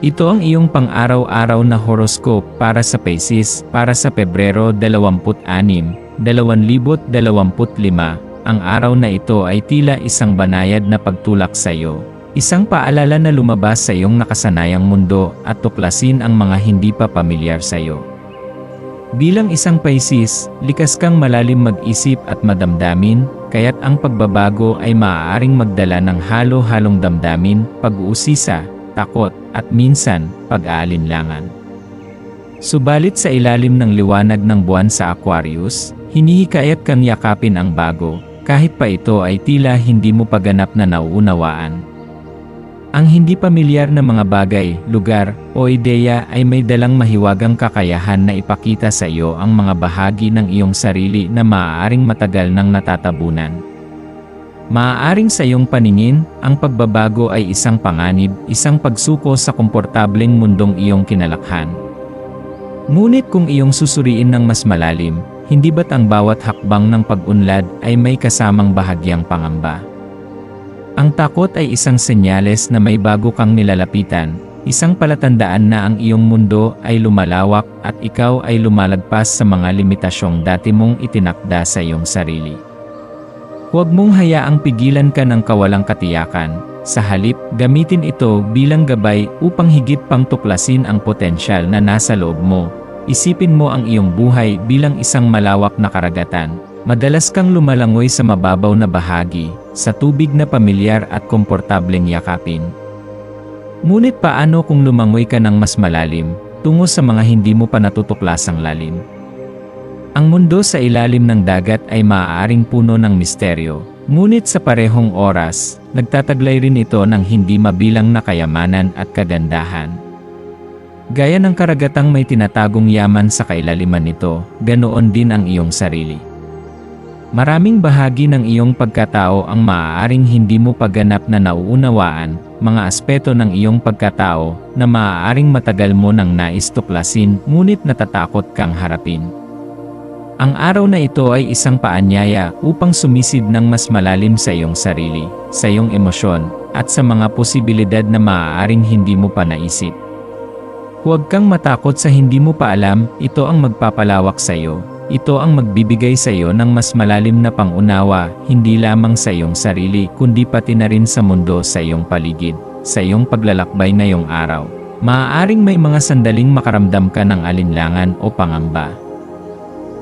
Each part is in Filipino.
Ito ang iyong pang-araw-araw na horoscope para sa Pisces para sa Pebrero 26, 2025. Ang araw na ito ay tila isang banayad na pagtulak sa iyo. Isang paalala na lumabas sa iyong nakasanayang mundo at tuklasin ang mga hindi pa pamilyar sa iyo. Bilang isang Pisces, likas kang malalim mag-isip at madamdamin, kaya't ang pagbabago ay maaaring magdala ng halo-halong damdamin, pag-uusisa, takot, at minsan, pag-aalinlangan. Subalit sa ilalim ng liwanag ng buwan sa Aquarius, hinihikayat kang yakapin ang bago, kahit pa ito ay tila hindi mo paganap na nauunawaan. Ang hindi pamilyar na mga bagay, lugar, o ideya ay may dalang mahiwagang kakayahan na ipakita sa iyo ang mga bahagi ng iyong sarili na maaaring matagal nang natatabunan. Maaaring sa iyong paningin, ang pagbabago ay isang panganib, isang pagsuko sa komportableng mundong iyong kinalakhan. Ngunit kung iyong susuriin ng mas malalim, hindi ba't ang bawat hakbang ng pag-unlad ay may kasamang bahagyang pangamba? Ang takot ay isang senyales na may bago kang nilalapitan, isang palatandaan na ang iyong mundo ay lumalawak at ikaw ay lumalagpas sa mga limitasyong dati mong itinakda sa iyong sarili. Huwag mong hayaang pigilan ka ng kawalang katiyakan, sa halip, gamitin ito bilang gabay upang higit pang tuklasin ang potensyal na nasa loob mo. Isipin mo ang iyong buhay bilang isang malawak na karagatan, Madalas kang lumalangoy sa mababaw na bahagi, sa tubig na pamilyar at komportableng yakapin. Ngunit paano kung lumangoy ka ng mas malalim, tungo sa mga hindi mo pa natutuklasang lalim? Ang mundo sa ilalim ng dagat ay maaaring puno ng misteryo, ngunit sa parehong oras, nagtataglay rin ito ng hindi mabilang na kayamanan at kagandahan. Gaya ng karagatang may tinatagong yaman sa kailaliman nito, ganoon din ang iyong sarili. Maraming bahagi ng iyong pagkatao ang maaaring hindi mo pagganap na nauunawaan, mga aspeto ng iyong pagkatao na maaaring matagal mo nang nais tuklasin ngunit natatakot kang harapin. Ang araw na ito ay isang paanyaya upang sumisid ng mas malalim sa iyong sarili, sa iyong emosyon, at sa mga posibilidad na maaaring hindi mo pa naisip. Huwag kang matakot sa hindi mo pa alam, ito ang magpapalawak sa iyo, ito ang magbibigay sa iyo ng mas malalim na pangunawa, hindi lamang sa iyong sarili kundi pati na rin sa mundo sa iyong paligid, sa iyong paglalakbay na iyong araw. Maaaring may mga sandaling makaramdam ka ng alinlangan o pangamba.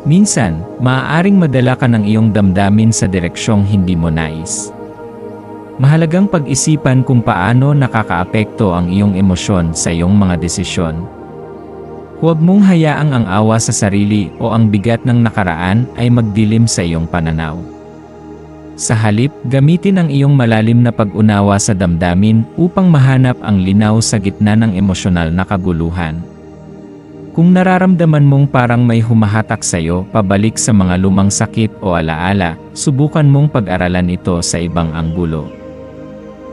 Minsan, maaaring madala ka ng iyong damdamin sa direksyong hindi mo nais. Mahalagang pag-isipan kung paano nakakaapekto ang iyong emosyon sa iyong mga desisyon Huwag mong hayaang ang awa sa sarili o ang bigat ng nakaraan ay magdilim sa iyong pananaw. Sa halip, gamitin ang iyong malalim na pag-unawa sa damdamin upang mahanap ang linaw sa gitna ng emosyonal na kaguluhan. Kung nararamdaman mong parang may humahatak sa iyo pabalik sa mga lumang sakit o alaala, subukan mong pag-aralan ito sa ibang anggulo.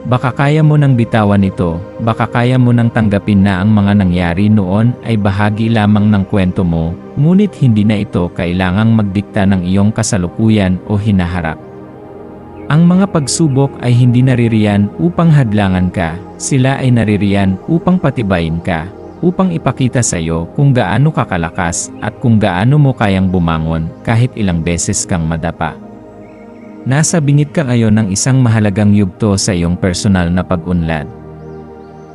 Baka kaya mo nang bitawan ito, baka kaya mo nang tanggapin na ang mga nangyari noon ay bahagi lamang ng kwento mo, ngunit hindi na ito kailangang magdikta ng iyong kasalukuyan o hinaharap. Ang mga pagsubok ay hindi naririyan upang hadlangan ka, sila ay naririyan upang patibayin ka, upang ipakita sa iyo kung gaano kakalakas at kung gaano mo kayang bumangon kahit ilang beses kang madapa. Nasa bingit ka ngayon ng isang mahalagang yugto sa iyong personal na pag-unlad.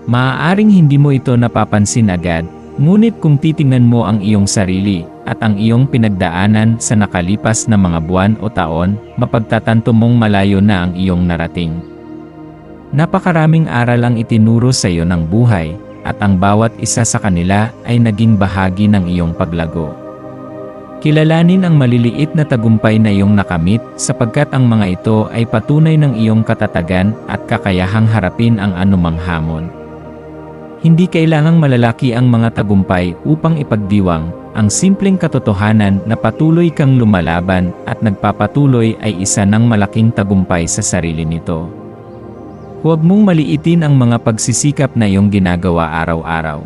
Maaaring hindi mo ito napapansin agad, ngunit kung titingnan mo ang iyong sarili at ang iyong pinagdaanan sa nakalipas na mga buwan o taon, mapagtatanto mong malayo na ang iyong narating. Napakaraming aral ang itinuro sa iyo ng buhay, at ang bawat isa sa kanila ay naging bahagi ng iyong paglago. Kilalanin ang maliliit na tagumpay na iyong nakamit sapagkat ang mga ito ay patunay ng iyong katatagan at kakayahang harapin ang anumang hamon. Hindi kailangang malalaki ang mga tagumpay upang ipagdiwang, ang simpleng katotohanan na patuloy kang lumalaban at nagpapatuloy ay isa ng malaking tagumpay sa sarili nito. Huwag mong maliitin ang mga pagsisikap na iyong ginagawa araw-araw.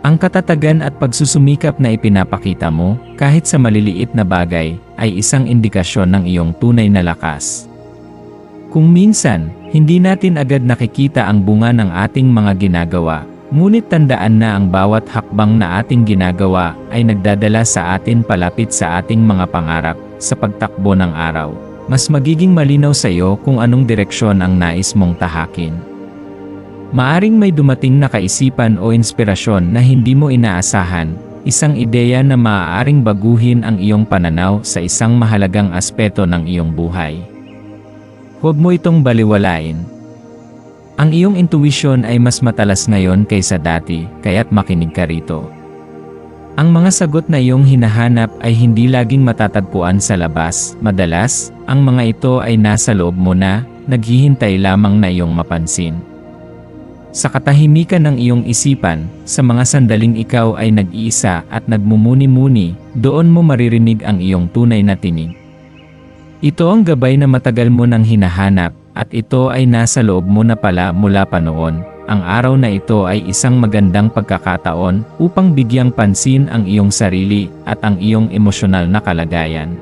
Ang katatagan at pagsusumikap na ipinapakita mo, kahit sa maliliit na bagay, ay isang indikasyon ng iyong tunay na lakas. Kung minsan, hindi natin agad nakikita ang bunga ng ating mga ginagawa, ngunit tandaan na ang bawat hakbang na ating ginagawa ay nagdadala sa atin palapit sa ating mga pangarap sa pagtakbo ng araw. Mas magiging malinaw sa iyo kung anong direksyon ang nais mong tahakin. Maaring may dumating na kaisipan o inspirasyon na hindi mo inaasahan, isang ideya na maaaring baguhin ang iyong pananaw sa isang mahalagang aspeto ng iyong buhay. Huwag mo itong baliwalain. Ang iyong intuition ay mas matalas ngayon kaysa dati, kaya't makinig ka rito. Ang mga sagot na iyong hinahanap ay hindi laging matatagpuan sa labas, madalas, ang mga ito ay nasa loob mo na, naghihintay lamang na iyong mapansin. Sa katahimikan ng iyong isipan, sa mga sandaling ikaw ay nag-iisa at nagmumuni-muni, doon mo maririnig ang iyong tunay na tinig. Ito ang gabay na matagal mo nang hinahanap, at ito ay nasa loob mo na pala mula pa noon. Ang araw na ito ay isang magandang pagkakataon upang bigyang pansin ang iyong sarili at ang iyong emosyonal na kalagayan.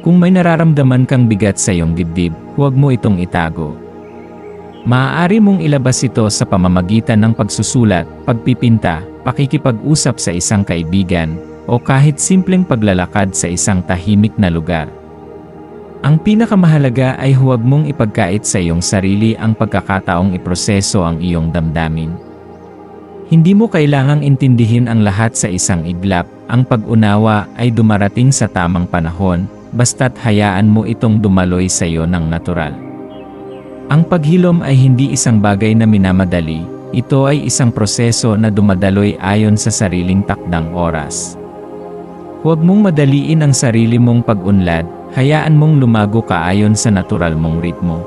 Kung may nararamdaman kang bigat sa iyong dibdib, huwag mo itong itago. Maaari mong ilabas ito sa pamamagitan ng pagsusulat, pagpipinta, pakikipag-usap sa isang kaibigan, o kahit simpleng paglalakad sa isang tahimik na lugar. Ang pinakamahalaga ay huwag mong ipagkait sa iyong sarili ang pagkakataong iproseso ang iyong damdamin. Hindi mo kailangang intindihin ang lahat sa isang iglap, ang pag-unawa ay dumarating sa tamang panahon, basta't hayaan mo itong dumaloy sa iyo ng natural. Ang paghilom ay hindi isang bagay na minamadali, ito ay isang proseso na dumadaloy ayon sa sariling takdang oras. Huwag mong madaliin ang sarili mong pag-unlad, hayaan mong lumago ka ayon sa natural mong ritmo.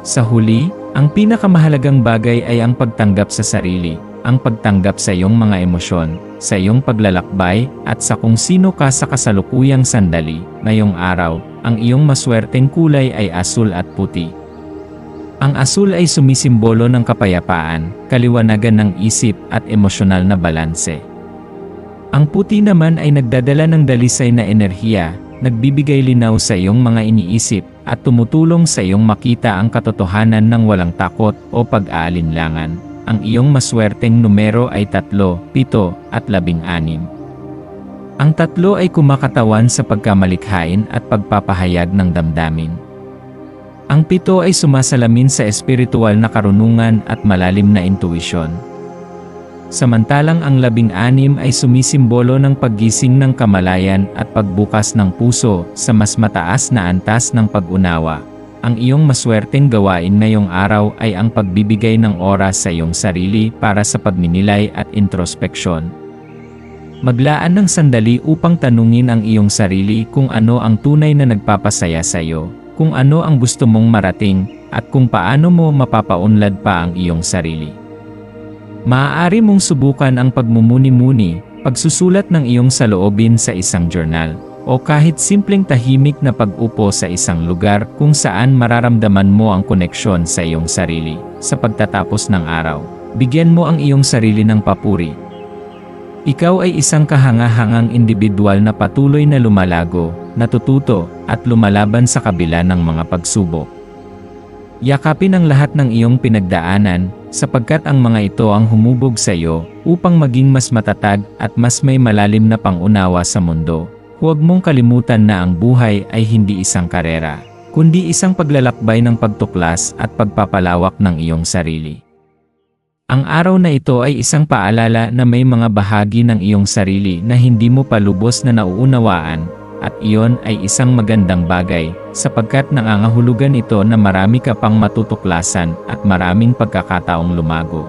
Sa huli, ang pinakamahalagang bagay ay ang pagtanggap sa sarili, ang pagtanggap sa iyong mga emosyon, sa iyong paglalakbay, at sa kung sino ka sa kasalukuyang sandali. Ngayong araw, ang iyong maswerteng kulay ay asul at puti. Ang asul ay sumisimbolo ng kapayapaan, kaliwanagan ng isip at emosyonal na balanse. Ang puti naman ay nagdadala ng dalisay na enerhiya, nagbibigay linaw sa iyong mga iniisip, at tumutulong sa iyong makita ang katotohanan ng walang takot o pag-aalinlangan. Ang iyong maswerteng numero ay 3, 7, at 16. Ang tatlo ay kumakatawan sa pagkamalikhain at pagpapahayag ng damdamin. Ang pito ay sumasalamin sa espiritual na karunungan at malalim na intuisyon. Samantalang ang labing-anim ay sumisimbolo ng paggising ng kamalayan at pagbukas ng puso sa mas mataas na antas ng pag-unawa. Ang iyong maswerteng gawain ngayong araw ay ang pagbibigay ng oras sa iyong sarili para sa pagninilay at introspeksyon. Maglaan ng sandali upang tanungin ang iyong sarili kung ano ang tunay na nagpapasaya sa iyo, kung ano ang gusto mong marating, at kung paano mo mapapaunlad pa ang iyong sarili. Maaari mong subukan ang pagmumuni-muni, pagsusulat ng iyong saloobin sa isang journal, o kahit simpleng tahimik na pag-upo sa isang lugar kung saan mararamdaman mo ang koneksyon sa iyong sarili. Sa pagtatapos ng araw, bigyan mo ang iyong sarili ng papuri. Ikaw ay isang kahangahangang individual na patuloy na lumalago, natututo, at lumalaban sa kabila ng mga pagsubok. Yakapin ang lahat ng iyong pinagdaanan, sapagkat ang mga ito ang humubog sa iyo, upang maging mas matatag at mas may malalim na pangunawa sa mundo. Huwag mong kalimutan na ang buhay ay hindi isang karera, kundi isang paglalakbay ng pagtuklas at pagpapalawak ng iyong sarili. Ang araw na ito ay isang paalala na may mga bahagi ng iyong sarili na hindi mo pa lubos na nauunawaan, at iyon ay isang magandang bagay, sapagkat nangangahulugan ito na marami ka pang matutuklasan at maraming pagkakataong lumago.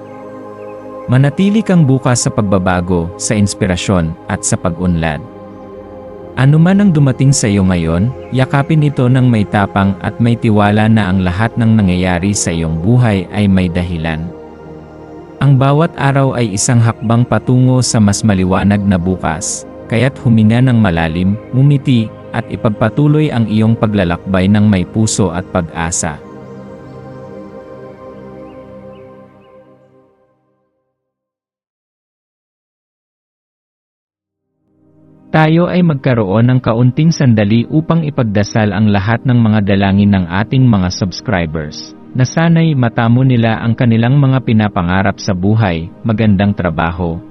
Manatili kang bukas sa pagbabago, sa inspirasyon, at sa pag-unlad. Ano man ang dumating sa iyo ngayon, yakapin ito ng may tapang at may tiwala na ang lahat ng nangyayari sa iyong buhay ay may dahilan. Ang bawat araw ay isang hakbang patungo sa mas maliwanag na bukas, kaya't humina ng malalim, ngumiti, at ipagpatuloy ang iyong paglalakbay ng may puso at pag-asa. Tayo ay magkaroon ng kaunting sandali upang ipagdasal ang lahat ng mga dalangin ng ating mga subscribers, na sana'y matamo nila ang kanilang mga pinapangarap sa buhay, magandang trabaho,